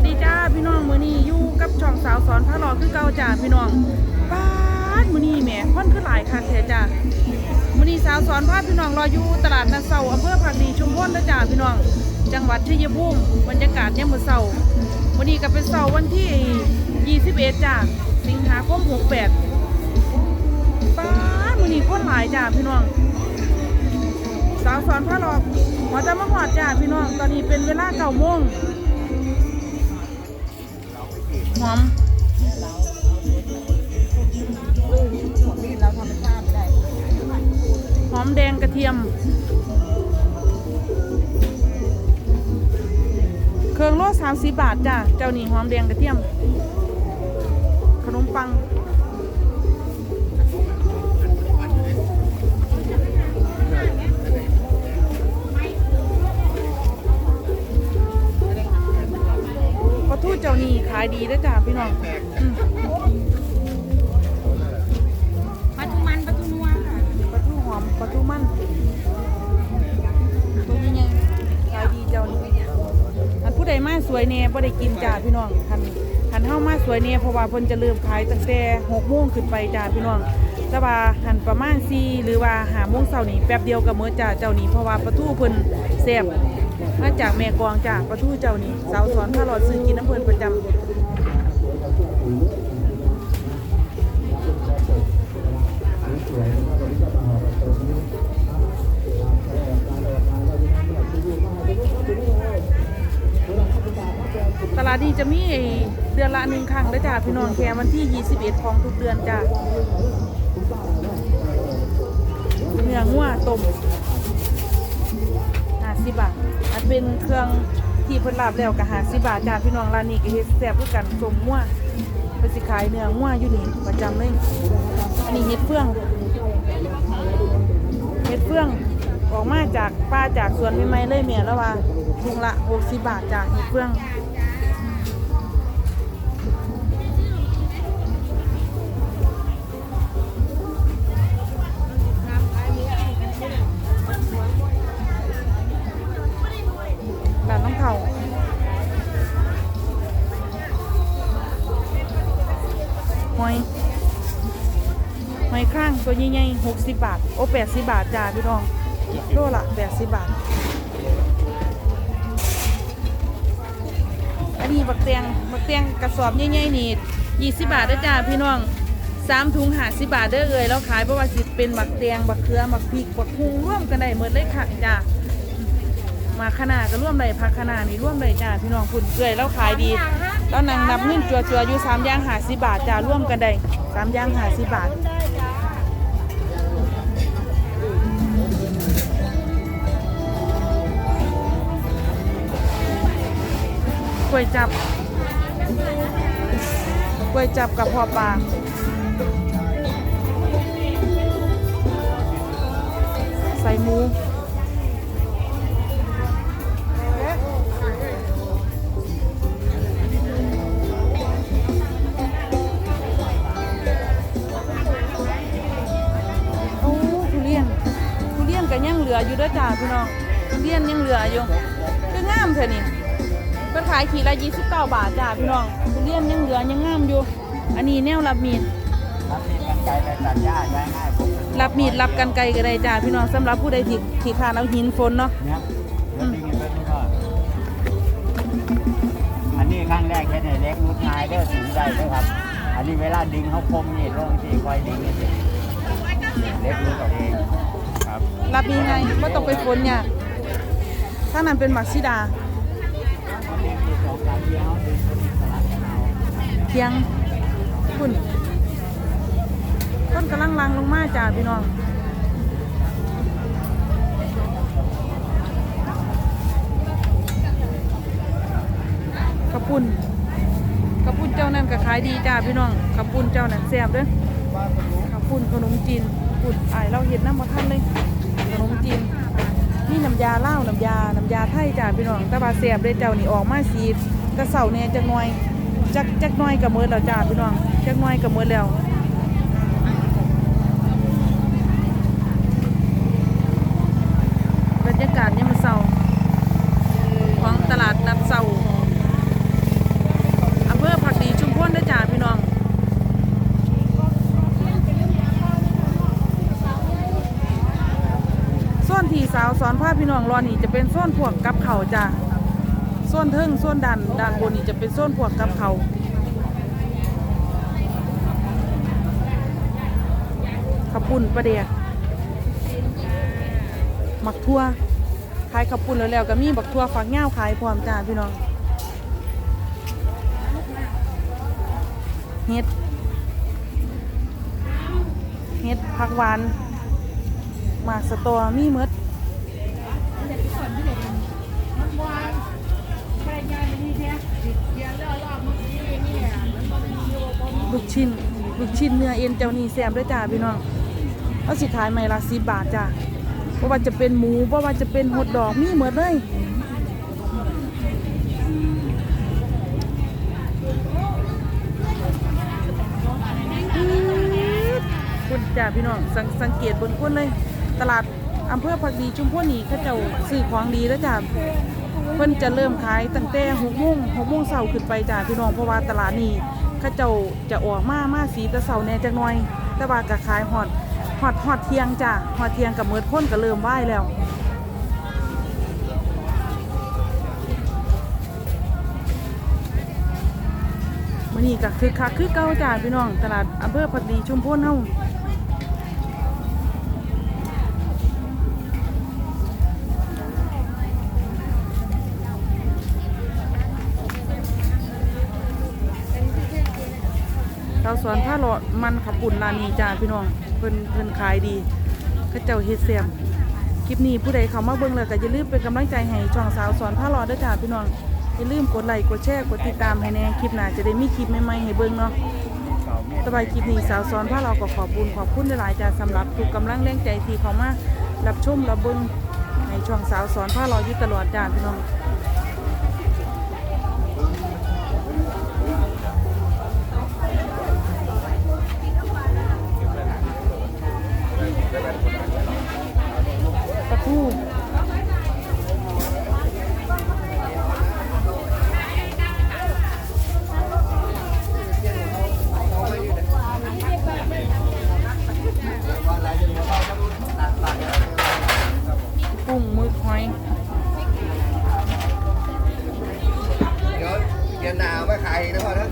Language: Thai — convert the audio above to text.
วัสดีจ้าพี่น้องมือนี้อยู่กับช่องสาวสอนพระหลอคือเก่าจ้าพี่น้องป้าดมือนี้แหมคนคือหลายคักแท้จ้ามือนี้สาวสอนพาพี่น้องรออยู่ตลาดนัดเสาอำเภอผักดีชุมพรเด้อจ้าพี่น้อง จังหวัดชัยภูมิบรรยากาศยามมือเช้ามื้อนี้ก็เป็นเสาวันที่ 21จ้าสิงหาคม68ป้าดมือนี้คนหลายจ้าพี่น้องสาวสอนพระหลอกหัวจะมาหอดจ้าพี่น้องตอนนี้เป็นเวลาเก้าโมง หอมหอมแดงกระเทียม เครื่องโลสามสิบบาทจ้าเจ้านี่หอมแดงกระเทียม ขนมปัง ทูเจ้านี่ขายดีเด้อจ้าพี่น้องอืมปลาทูมันปลาทูนัวค่ะปลาทูหอมปลาทูมันตัวใหญ่ๆขายดีเจ้านี่อันผู้ใดมาสวยแน่บ่ได้กินจ้าพี่น้องหันหันเฮามาสวยแน่เพราะว่าเพิ่นจะเริ่มขายตั้งแต่6โมงขึ้นไปจ้าพี่น้อง แต่ว่าหันประมาณ4หรือว่า5โมงเช้านี่แป๊บเดียวก็หมดจ้าเจ้านี่เพราะว่าปลาทูเพิ่นแซ่บมาจากแม่กวางจ้าปลาทูเจ้านี่สาวสอนพาหลอดซื้อกินน้ำเพิ่นประจำตลาดนี้จะมีเดือนละหนึ่งครั้งแล้วจ้าพี่น้องแค่วันที่ 21 ของทุกเดือนจ้า เนื้องัวต้ม50บาทอันเป็นเครื่องที่เพิ่นลาบแล้วก็50บาทจ้าพี่น้องร้านนี้ก็เฮ็ดแซ่บคือกันต้มงัวเพิ่นสิขายเนื้องัวอยู่นี่ประจำเลยอันนี้เฮ็ดเฟืองเฮ็ดเฟืองออกมาจากป้าจากสวนใหม่ๆเลยแม่แล้วว่าถุงละ60บาทจ้าเฮ็ดเฟือง เผาหอยหอยข้างตัวใหญ่ๆหกสิบบาท โอ้แปดสิบบาทจ้าพี่น้องโลละแปดสิบบาท อันนี้บักเตียงบักเตียงกระสอบใหญ่ๆนี่ยี่สิบบาทเด้จ้าพี่น้องสามถุงหาสิบบาทเด้อเอ่ยแล้วขายเพราะว่าสิเป็นบักเตียงบักเขือบักพริกบักฮุงร่วมกันได้หมดเลยค่ะจ้า มาขนาดก็ร่วมเลยพักขนาดนี้ร่วมเลยจ้าพี่น้องคุณเกยแล้วขายดีแล้วนางนับเงินจัวจัวอยู่สามย่างหาสิบาทจ้าร่วมกันได้สามย่างหาสิบาทกล้วยจับกล้วยจับกับพอปลาใส่หมู ลืออยู่ด้อจ้าพี่น้องเรียนยังเหลืออยู่คืองามเถอนี่เพิ่นขายขีดละ29บาทจ้าพี่น้องเรียนยังเหลือยังงามอยู่ อันนี้แนวรับมีดรับมีกันไกลไปตัดหญ้าย้ายง่ายรับมีดรับกันไกลก็ได้จ้าพี่น้องสำหรับผู้ใดที่ขี้คร้านเอาหินฝนเนาะอันนี้ครั้งแรกแค่ไหนเล็กนุดนายเด้อสูงใจเด้อครับ อันนี้เวลาดึงเขาคมนี่ลงที่คอยดึงนี่เล็กนุดเอาเอง ครับรับมีไงบ่ต้องไปฝนเนี่ยถ้างนั้นเป็นหมักซิดาเล็กที่สองกาเดียงตัวนี้สลับกันเอาเทียงคุณต้นกำลังลังลงมาจ้าพี่น้องกระปุ่นกระปุ่นเจ้านั่นก็ขายดีจ้าพี่น้องกระปุ่นเจ้านั่นแซ่บเด้อกระปุ่นขนมจีน ปุ่นไอเราเห็นน้ำมาท่านเลยขนมจีนนี่น้ำยาเล่าน้ำยา น้ำยาไทยจ้าพี่น้องตะบาเสียบเลยเจ้านี่ออกมาสีกระเสาเนี่ยจักน่อยจักจักน้อยกับมือแล้วจ้าพี่น้องจักน้อยกับมือแล้วบรรยากาศเนี่ยามมันเศร้าของตลาดนัดเศร้า สอนภาพี่น้องรอนี่จะเป็นโซนพวกกับเขาจ้ะโซนเทิงโซนดันด้านบนนี่จะเป็นโซนพวกกับเขาวขาวปุ่นประเดียกหมักทั่วขายขาวปุ่นแล้วแล้วก็มีบักทั่วฝักเง่าวขายพร้อมจ้าพี่น้องเฮ็ดเฮ็ดผักหวานหมากสตอมีหมด ลูกชิ้นลูกชิ้นเนื้อเอ็นเจ้านี่แซ่บด้วยจ้าพี่น้องเขาสิขายไม้ละสิบบาทจ้าเพราะว่าจะเป็นหมูเพราะว่าจะเป็นหดดอกมีเหมดเลยคุณจ้าพี่น้องสังสังเกตบนคนเลย ตลาด อำเภอผักดีชุมพวนี่เขาเจ้าซื้อของดีแล้วจ้าเพิ่นจะเริ่มขายตั้งแต่หกโมงหกโมงเช้าขึ้นไปจ้าพี่น้องเพราะว่าตลาดนี้เขาเจ้าจะออกมามาสีตะเสาแน่จักหน่อย แต่ว่าก็ขายฮอดฮอดฮอดเทียงจ้าฮอดเทียงกับเมิดคนก็เริ่มไหวแล้วมื่อนี้ก็คือคักคือเก่าจ้าพี่น้องตลาดอำเภอผักดีชุมพลเฮา เราสอนผ้าหลอดมันขับปุ่นร้านีจ้าพี่น้องเพิ่นเพิ่นขายดีเขาเจ้าเฮ็ดเสียมคลิปนี้ผู้ใดเข้ามาเบิ่งแล้วก็อย่าลืมเป็นกำลังใจให้ช่องสาวสอนผ้าหลอดด้วยจ้าพี่น้องอย่าลืมกดไลค์กดแชร์กดติดตามให้แน่คลิปหน้าจะได้มีคลิปใหม่ๆให้เบิ่งเนาะสบายคลิปนี้สาวสอนพาเราก็ขอบุญขอบคุณหลายๆจ้าสำหรับทุกกำลังแรงใจที่เขามารับชมรับเบิ่งในช่องสาวสอนพาเราอยู่ตลอดจ้าพี่น้อง เดี๋ยวเดี๋ยวหนาวไม่ขายอีกนะพ่อนะ